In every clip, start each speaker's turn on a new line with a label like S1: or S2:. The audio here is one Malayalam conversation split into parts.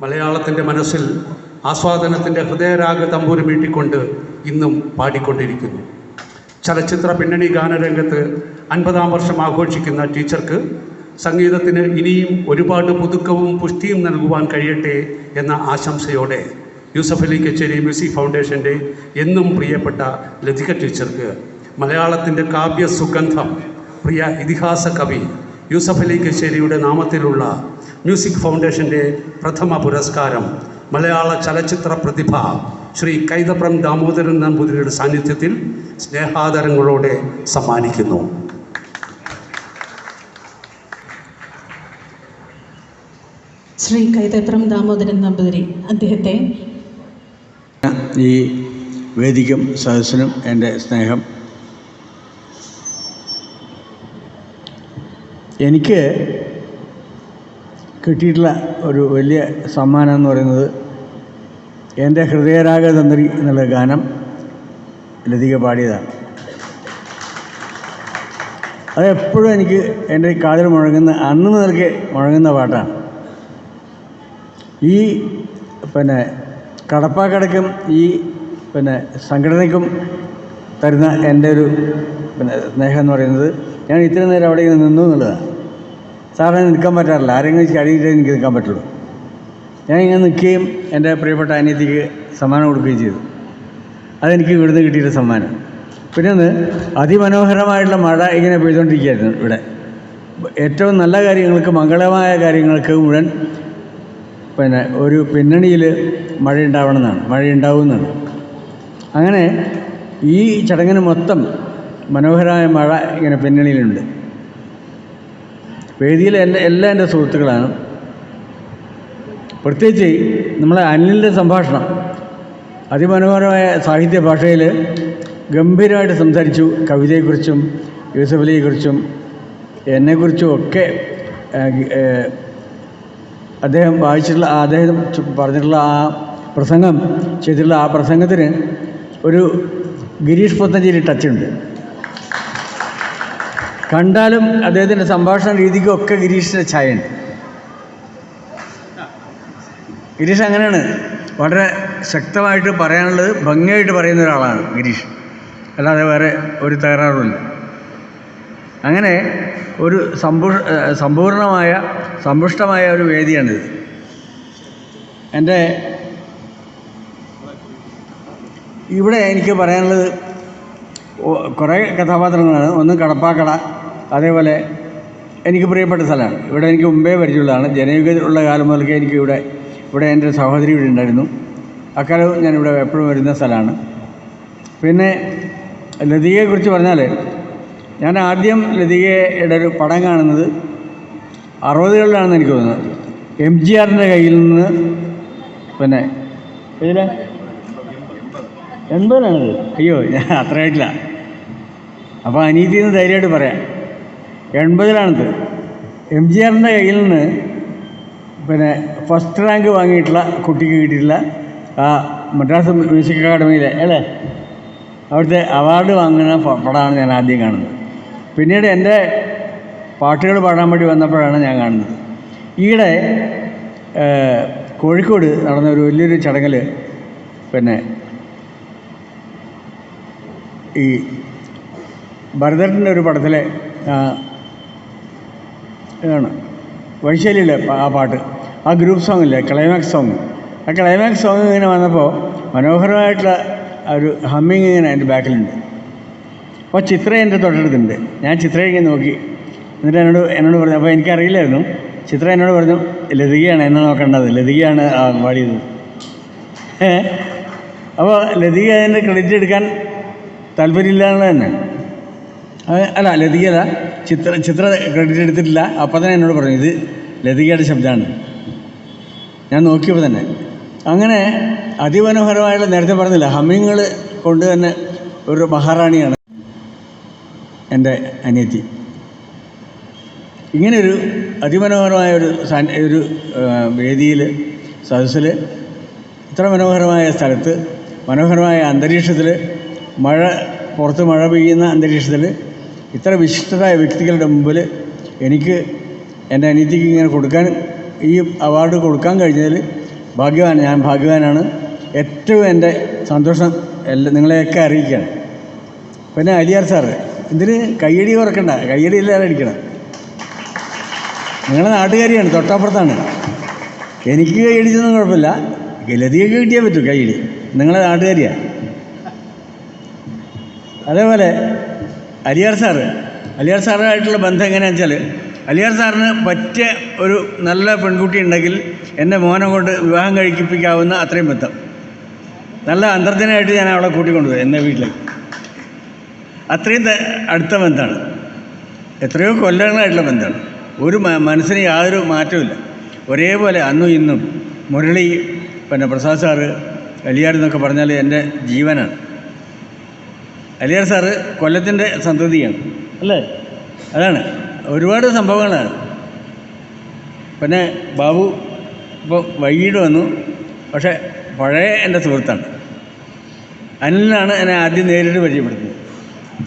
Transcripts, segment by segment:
S1: മലയാളത്തിന്റെ മനസ്സിൽ ആസ്വാദനത്തിന്റെ ഹൃദയരാഗ തമ്പൂര് മീട്ടിക്കൊണ്ട് ഇന്നും പാടിക്കൊണ്ടിരിക്കുന്നു. ചലച്ചിത്ര പിന്നണി ഗാനരംഗത്ത് അൻപതാം വർഷം ആഘോഷിക്കുന്ന ടീച്ചർക്ക് സംഗീതത്തിന് ഇനിയും ഒരുപാട് പുതുക്കവും പുഷ്ടിയും നൽകുവാൻ കഴിയട്ടെ എന്ന ആശംസയോടെ യൂസഫ് അലി കച്ചേരി മ്യൂസിക് ഫൗണ്ടേഷന്റെ എന്നും പ്രിയപ്പെട്ട ലതിക ടീച്ചർക്ക് മലയാളത്തിന്റെ കാവ്യ സുഗന്ധം പ്രിയ ഇതിഹാസ കവി യൂസഫ് അലി കച്ചേരിയുടെ നാമത്തിലുള്ള മ്യൂസിക് ഫൗണ്ടേഷന്റെ പ്രഥമ പുരസ്കാരം മലയാള ചലച്ചിത്ര പ്രതിഭ ശ്രീ കൈതപ്രം ദാമോദരൻ നമ്പൂതിരിയുടെ സാന്നിധ്യത്തിൽ സ്നേഹാദരങ്ങളോടെ സമ്മാനിക്കുന്നു.
S2: ശ്രീ കൈതപ്രം ദാമോദരൻ നമ്പൂതിരി അദ്ദേഹത്തെ
S3: ഈ വേദിക്കും സദസ്സിനും എന്റെ സ്നേഹം. എനിക്ക് കിട്ടിയിട്ടുള്ള ഒരു വലിയ സമ്മാനം എന്ന് പറയുന്നത് എന്റെ ഹൃദയരാഗ തന്ത്രി എന്നുള്ള ഗാനം ലതിക പാടിയതാണ്. അതെപ്പോഴും എനിക്ക് എന്റെ കാതിൽ മുഴങ്ങുന്ന അന്ന് മുതൽക്ക് മുഴങ്ങുന്ന പാട്ടാണ്. ഈ പിന്നെ കടപ്പാക്കടക്കും ഈ പിന്നെ സംഘടനയ്ക്കും തരുന്ന എന്റെ ഒരു പിന്നെ സ്നേഹം എന്ന് പറയുന്നത് ഞാൻ ഇത്രയും നേരം അവിടെ ഇങ്ങനെ നിന്നു എന്നുള്ളതാണ്. സാറിന് നിൽക്കാൻ പറ്റാറില്ല. ആരെങ്കിലും ചടിയിട്ടേ എനിക്ക് നിൽക്കാൻ പറ്റുള്ളൂ. ഞാൻ ഇങ്ങനെ നിൽക്കുകയും എന്റെ പ്രിയപ്പെട്ട അനിയത്തിക്ക് സമ്മാനം കൊടുക്കുകയും ചെയ്തു. അതെനിക്ക് ഇവിടുന്ന് കിട്ടിയൊരു സമ്മാനം. പിന്നെ ഒന്ന് അതിമനോഹരമായിട്ടുള്ള മഴ ഇങ്ങനെ പെയ്തുകൊണ്ടിരിക്കുകയായിരുന്നു ഇവിടെ. ഏറ്റവും നല്ല കാര്യങ്ങൾക്ക് മംഗളമായ കാര്യങ്ങൾക്ക് മുഴുവൻ പിന്നെ ഒരു പിന്നണിയിൽ മഴ ഉണ്ടാവണമെന്നാണ് മഴ ഉണ്ടാവുമെന്നാണ് അങ്ങനെ ഈ ചടങ്ങിന് മൊത്തം മനോഹരമായ മഴ ഇങ്ങനെ പിന്നണിയിലുണ്ട്. വേദിയിലെ എല്ലാ എല്ലാ എന്റെ സുഹൃത്തുക്കളാണ്. പ്രത്യേകിച്ച് നമ്മളെ അനിലിന്റെ സംഭാഷണം. അതിമനോഹരമായ സാഹിത്യ ഭാഷയിൽ ഗംഭീരമായിട്ട് സംസാരിച്ചു കവിതയെക്കുറിച്ചും യൂസഫ് അലിയെക്കുറിച്ചും എന്നെക്കുറിച്ചും ഒക്കെ അദ്ദേഹം വായിച്ചിട്ടുള്ള അദ്ദേഹം പറഞ്ഞിട്ടുള്ള ആ പ്രസംഗം ചെയ്തിട്ടുള്ള ആ പ്രസംഗത്തിന് ഒരു ഗിരീഷ് പത്തഞ്ചേരി ടച്ചുണ്ട് കണ്ടാലും അദ്ദേഹത്തിന്റെ സംഭാഷണ രീതിക്കും ഒക്കെ ഗിരീഷിന്റെ ഛായയുണ്ട്. ഗിരീഷ് അങ്ങനെയാണ്. വളരെ ശക്തമായിട്ട് പറയാനുള്ളത് ഭംഗിയായിട്ട് പറയുന്ന ഒരാളാണ് ഗിരീഷ്. അല്ലാതെ വേറെ ഒരു തകരാറുമില്ല. അങ്ങനെ ഒരു സമ്പൂ സമ്പൂർണമായ സമ്പുഷ്ടമായ ഒരു വേദിയാണിത്. എന്റെ ഇവിടെ എനിക്ക് പറയാനുള്ളത് കുറേ കഥാപാത്രങ്ങളാണ്. ഒന്ന് കടപ്പാക്കട അതേപോലെ എനിക്ക് പ്രിയപ്പെട്ട സ്ഥലമാണ്. ഇവിടെ എനിക്ക് മുമ്പേ പരിചയമുള്ളതാണ്. ജനയുഗത്തിലുള്ള കാലം മുതൽക്കേ എനിക്ക് ഇവിടെ ഇവിടെ എന്റെ സഹോദരി ഇവിടെ ഉണ്ടായിരുന്നു. അക്കാലവും ഞാനിവിടെ എപ്പോഴും വരുന്ന സ്ഥലമാണ്. പിന്നെ ലതികയെക്കുറിച്ച് പറഞ്ഞാൽ ഞാൻ ആദ്യം ലതികയുടെ ഒരു പടം കാണുന്നത് അറുപതുകളിലാണെന്ന് എനിക്ക് തോന്നുന്നത്. എം ജി ആറിന്റെ കയ്യിൽ നിന്ന് പിന്നെ ഇതിലെ എൺപതിലാണത് അയ്യോ ഞാൻ അത്ര ആയിട്ടില്ല. അപ്പോൾ അനീതിന്ന് ധൈര്യമായിട്ട് പറയാം. എൺപതിലാണത്. എം ജി ആറിന്റെ കയ്യിൽ നിന്ന് പിന്നെ ഫസ്റ്റ് റാങ്ക് വാങ്ങിയിട്ടുള്ള കുട്ടിക്ക് കിട്ടിയിട്ടുള്ള ആ മദ്രാസ് മ്യൂസിക് അക്കാഡമിയിലെ അല്ലേ? അവിടുത്തെ അവാർഡ് വാങ്ങുന്ന പടമാണ് ഞാൻ ആദ്യം കാണുന്നത്. പിന്നീട് എന്റെ പാട്ടുകൾ പാടാൻ വേണ്ടി വന്നപ്പോഴാണ് ഞാൻ കാണുന്നത്. ഈയിടെ കോഴിക്കോട് നടന്ന ഒരു വലിയൊരു ചടങ്ങിൽ പിന്നെ ഈ ഭരതന്റെ ഒരു പടത്തിലെ ഇതാണ് വൈശാലിയിലെ ആ പാട്ട് ആ ഗ്രൂപ്പ് സോങ് ഇല്ലേ ക്ലൈമാക്സ് സോങ്. ആ ക്ലൈമാക്സ് സോങ് ഇങ്ങനെ വന്നപ്പോൾ മനോഹരമായിട്ടുള്ള ഒരു ഹമ്മിങ് ഇങ്ങനെ എന്റെ ബാക്കിലുണ്ട്. അപ്പോൾ ചിത്ര എന്റെ തൊട്ടടുത്തുണ്ട്. ഞാൻ ചിത്രയെ ഇങ്ങനെ നോക്കി. എന്നിട്ട് എന്നോട് എന്നോട് പറഞ്ഞു അപ്പോൾ എനിക്കറിയില്ലായിരുന്നു. ചിത്ര എന്നോട് പറഞ്ഞു ലതികയാണ് എന്നെ നോക്കേണ്ടത്. ലതികയാണ് പാടിയത്? അപ്പോൾ ലതിക അതിന്റെ ക്രെഡിറ്റ് എടുക്കാൻ താല്പര്യമില്ലാന്നുള്ളത് തന്നെ. അല്ല ലതികത ചിത്ര ചിത്ര ക്രെഡിറ്റ് എടുത്തിട്ടില്ല. അപ്പം തന്നെ എന്നോട് പറഞ്ഞു ഇത് ലതികയുടെ ശബ്ദമാണ്. ഞാൻ നോക്കിയപ്പോൾ തന്നെ. അങ്ങനെ അതിമനോഹരമായുള്ള നേരത്തെ പറഞ്ഞില്ല ഹമ്മിങ്ങൾ കൊണ്ട് തന്നെ ഒരു മഹാറാണിയാണ് എന്റെ അനിയത്തി. ഇങ്ങനെയൊരു അതിമനോഹരമായ ഒരു ഒരു വേദിയിൽ സദസ്സിൽ ഇത്ര മനോഹരമായ സ്ഥലത്ത് മനോഹരമായ അന്തരീക്ഷത്തിൽ മഴ പുറത്ത് മഴ പെയ്യുന്ന അന്തരീക്ഷത്തിൽ ഇത്ര വിശിഷ്ടരായ വ്യക്തികളുടെ മുമ്പിൽ എനിക്ക് എന്റെ അനിയത്തിക്ക് ഇങ്ങനെ കൊടുക്കാൻ ഈ അവാർഡ് കൊടുക്കാൻ കഴിഞ്ഞതിൽ ഭാഗ്യവാൻ ഞാൻ ഭാഗ്യവാനാണ്. ഏറ്റവും എന്റെ സന്തോഷം എല്ലാ നിങ്ങളെയൊക്കെ അറിയിക്കുകയാണ് പിന്നെ അലിയാർ സാറ് ഇതിന് കയ്യടി കുറക്കണ്ട. കയ്യടി ഇല്ലാതെ അടിക്കണം നിങ്ങളുടെ നാട്ടുകാരിയാണ് തൊട്ടപ്പുറത്താണ്. എനിക്ക് കൈയടിച്ചൊന്നും കുഴപ്പമില്ല. ഗലതിയൊക്കെ കിട്ടിയാൽ പറ്റും കൈയടി നിങ്ങളെ നാട്ടുകാരിയാണ് അതേപോലെ അലിയാർ സാറ്. അലിയാർ സാറുമായിട്ടുള്ള ബന്ധം എങ്ങനെയാണെന്ന് വെച്ചാൽ അലിയാർ സാറിന് പറ്റിയ ഒരു നല്ല പെൺകുട്ടി ഉണ്ടെങ്കിൽ എന്റെ മോനെ കൊണ്ട് വിവാഹം കഴിപ്പിക്കാവുന്ന അത്രയും ബന്ധം. നല്ല അന്തർജനമായിട്ട് ഞാൻ അവളെ കൂട്ടിക്കൊണ്ടുപോയി എന്റെ വീട്ടിലേക്ക്. അത്രയും അടുത്ത ബന്ധമാണ്. എത്രയോ കൊല്ലങ്ങളായിട്ടുള്ള ബന്ധമാണ്. ഒരു മനസ്സിന് യാതൊരു മാറ്റമില്ല ഒരേപോലെ അന്നും ഇന്നും മുരളി പിന്നെ പ്രസാദ് സാറ് അലിയാർ എന്നൊക്കെ പറഞ്ഞാൽ എന്റെ ജീവനാണ്. അലിയാർ സാറ് കൊല്ലത്തിന്റെ സന്തതിയാണ് അല്ലേ? അതാണ്. ഒരുപാട് സംഭവങ്ങളാണ്. പിന്നെ ബാബു ഇപ്പോൾ വൈകിട്ട് വന്നു. പക്ഷേ പഴയ എന്റെ സുഹൃത്താണ്. അനിലിനാണ് എന്നെ ആദ്യം നേരിട്ട് പരിചയപ്പെടുത്തുന്നത്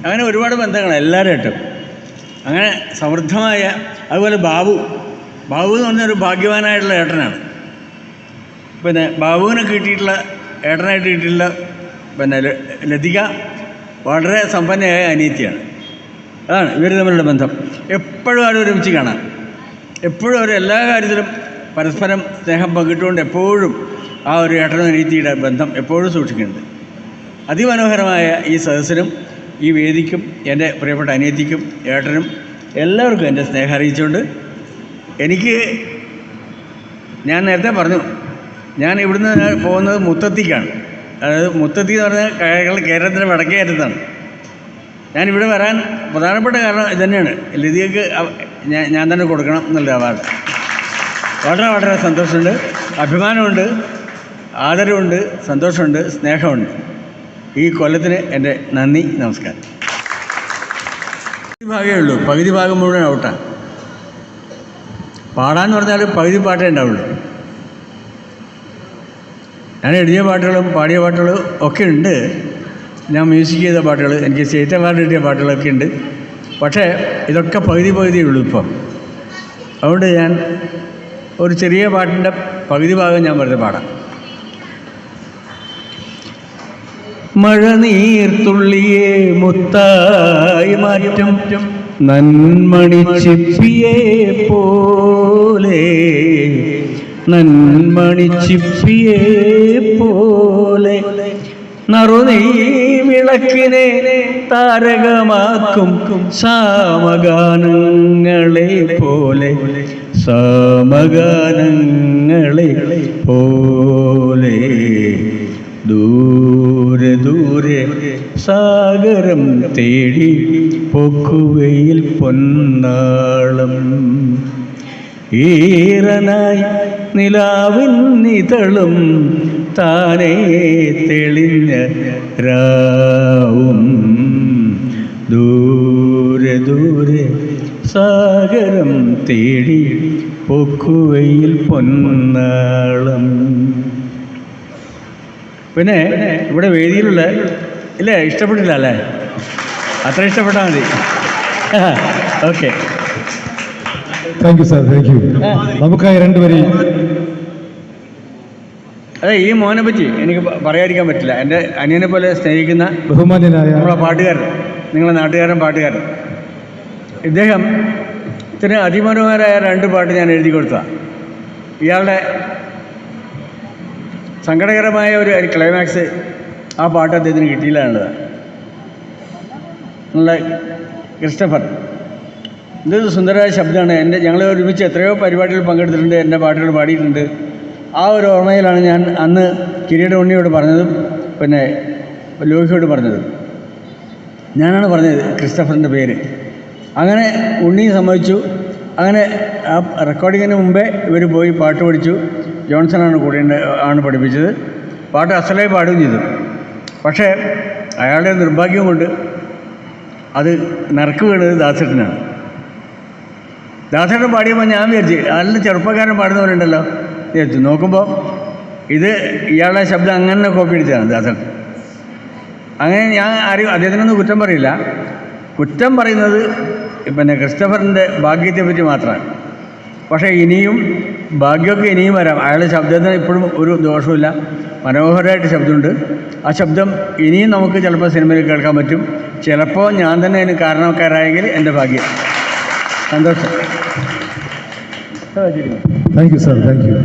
S3: അങ്ങനെ ഒരുപാട് ബന്ധങ്ങളാണ് എല്ലാവരുമായിട്ടും. അങ്ങനെ സമൃദ്ധമായ അതുപോലെ ബാബു. ബാബു എന്ന് പറഞ്ഞൊരു ഭാഗ്യവാനായിട്ടുള്ള ഏട്ടനാണ്. പിന്നെ ബാബുവിനെ കിട്ടിയിട്ടുള്ള ഏട്ടനായിട്ട് കിട്ടിയിട്ടുള്ള പിന്നെ ലതിക. വളരെ സമ്പന്നയായ അനീതിയാണ്. അതാണ് ഇവർ തമ്മിലുള്ള ബന്ധം. എപ്പോഴും അവർ ഒരുമിച്ച് കാണാം എപ്പോഴും അവർ എല്ലാ കാര്യത്തിലും പരസ്പരം സ്നേഹം പങ്കിട്ടുകൊണ്ട് എപ്പോഴും ആ ഒരു ഏട്ടനും അനിയത്തിയുടെ ബന്ധം എപ്പോഴും സൂക്ഷിക്കുന്നുണ്ട്. അതിമനോഹരമായ ഈ സദസ്സിനും ഈ വേദിക്കും എന്റെ പ്രിയപ്പെട്ട അനിയത്തിക്കും ഏട്ടനും എല്ലാവർക്കും എന്റെ സ്നേഹം അറിയിച്ചുകൊണ്ട് എനിക്ക് ഞാൻ നേരത്തെ പറഞ്ഞു ഞാൻ ഇവിടുന്ന് പോകുന്നത് മുത്തത്തിക്കാണ്. അതായത് മുത്തത്തി എന്ന് പറഞ്ഞാൽ കേരള കേരളത്തിന്റെ വടക്കേ അറ്റത്താണ്. ഞാനിവിടെ വരാൻ പ്രധാനപ്പെട്ട കാരണം ഇതുതന്നെയാണ് ലതികക്ക് അവ- ഞാൻ ഞാൻ തന്നെ കൊടുക്കണം എന്നുള്ള അവാർഡ്. വളരെ വളരെ സന്തോഷമുണ്ട്. അഭിമാനമുണ്ട്. ആദരവുണ്ട്. സന്തോഷമുണ്ട്. സ്നേഹമുണ്ട്. ഈ കൊല്ലത്തിന് എന്റെ നന്ദി നമസ്കാരം. പകുതി ഭാഗമേ ഉള്ളൂ. പകുതി ഭാഗം മുഴുവൻ ഔട്ടാണ്. പാടാന്ന് പറഞ്ഞാൽ പകുതി പാട്ടേ ഉണ്ടാവുള്ളൂ. ഞാൻ എഴുതിയ പാട്ടുകളും പാടിയ പാട്ടുകളും ഒക്കെ ഉണ്ട്. ഞാൻ മ്യൂസിക് ചെയ്ത പാട്ടുകൾ എനിക്ക് സ്റ്റേറ്റ് അവാർഡ് കിട്ടിയ പാട്ടുകളൊക്കെ ഉണ്ട്. പക്ഷേ ഇതൊക്കെ പകുതി പകുതിയേ ഉള്ളൂ ഇപ്പം. അതുകൊണ്ട് ഞാൻ ഒരു ചെറിയ പാട്ടിന്റെ പകുതി ഭാഗം ഞാൻ വെറുതെ പാടാം. മഴ നീർത്തുള്ളിയെ മുത്തായി മാറ്റം. നന്മണി ചിപ്പിയെ പോലെ നന്മണി ചിപ്പിയെ പോലെ നറുനീ വിളക്കിനെ താരകമാക്കും സാമഗാനങ്ങളെ പോലെ സാമഗാനങ്ങളെ പോലെ. ദൂരെ ദൂരെ സാഗരം തേടി പൊക്കുവയിൽ പൊന്നാളം. ഈറനായി നിലാവിൻ നിതളും താനേ തെളിഞ്ഞ രാവും. ദൂരെ ദൂരെ സാഗരം തേടി പൊക്കുവയിൽ പൊന്നാളം. പിന്നെ ഇവിടെ വേദിയിലുള്ള ഇല്ലേ? ഇഷ്ടപ്പെട്ടില്ല അല്ലേ? അത്ര ഇഷ്ടപ്പെട്ടാൽ മതി. Okay
S4: thank you sir thank you നമുക്കായി രണ്ടുപേരെയും
S3: അതെ ഈ മോനെ പറ്റി എനിക്ക് പറയാതിരിക്കാൻ പറ്റില്ല. എന്റെ അനിയനെ പോലെ സ്നേഹിക്കുന്ന
S4: ബഹുമാന്യനായ
S3: നമ്മളെ പാട്ടുകാരൻ നിങ്ങളെ നാട്ടുകാരൻ പാട്ടുകാരൻ. ഇദ്ദേഹം ഇത്ര അതിമനോഹരമായ രണ്ട് പാട്ട് ഞാൻ എഴുതി കൊടുത്തതാണ് ഇയാളുടെ സങ്കടകരമായ ഒരു ക്ലൈമാക്സ് ആ പാട്ട് അദ്ദേഹത്തിന് കിട്ടിയില്ല എന്നുള്ളതാണ് നല്ല ക്രിസ്റ്റഫർ. ഇതൊരു സുന്ദരമായ ശബ്ദമാണ്. എന്റെ ഞങ്ങൾ ഒരുമിച്ച് എത്രയോ പരിപാടികൾ പങ്കെടുത്തിട്ടുണ്ട് എന്റെ പാട്ടുകൾ പാടിയിട്ടുണ്ട്. ആ ഒരു ഓർമ്മയിലാണ് ഞാൻ അന്ന് കിരീട ഉണ്ണിയോട് പറഞ്ഞതും പിന്നെ ലോഹിയോട് പറഞ്ഞത്. ഞാനാണ് പറഞ്ഞത് ക്രിസ്റ്റഫറിന്റെ പേര്. അങ്ങനെ ഉണ്ണി സമ്മതിച്ചു. അങ്ങനെ ആ റെക്കോർഡിങ്ങിന് മുമ്പേ ഇവർ പോയി പാട്ട് പഠിച്ചു. ജോൺസണാണ് കൂടെ ആണ് പഠിപ്പിച്ചത്. പാട്ട് അസലായി പാടുകയും ചെയ്തു. പക്ഷേ അയാളുടെ നിർഭാഗ്യം കൊണ്ട് അത് നറുക്ക് വീണത് ദാസേട്ടൻ പാടിയപ്പോൾ ഞാൻ വിചാരിച്ചു നല്ല ചെറുപ്പക്കാരൻ പാടുന്നവരുണ്ടല്ലോ വിചാരിച്ചു. നോക്കുമ്പോൾ ഇത് ഇയാളുടെ ശബ്ദം അങ്ങനെ കോപ്പി അടിച്ചതാണ് ദാസേട്ടൻ അങ്ങനെ ഞാൻ അറിയും അദ്ദേഹത്തിനൊന്നും കുറ്റം പറയില്ല. കുറ്റം പറയുന്നത് പിന്നെ ക്രിസ്റ്റഫറിന്റെ ഭാഗ്യത്തെ പറ്റി മാത്രമാണ്. പക്ഷേ ഇനിയും ഭാഗ്യമൊക്കെ ഇനിയും വരാം. അയാളുടെ ശബ്ദത്തിന് ഇപ്പോഴും ഒരു ദോഷമില്ല മനോഹരമായിട്ട് ശബ്ദമുണ്ട്. ആ ശബ്ദം ഇനിയും നമുക്ക് ചിലപ്പോൾ സിനിമയിൽ കേൾക്കാൻ പറ്റും. ചിലപ്പോൾ ഞാൻ തന്നെ അതിന് കാരണക്കാരായെങ്കിൽ എന്റെ ഭാഗ്യം. സന്തോഷം
S4: thank you sir thank you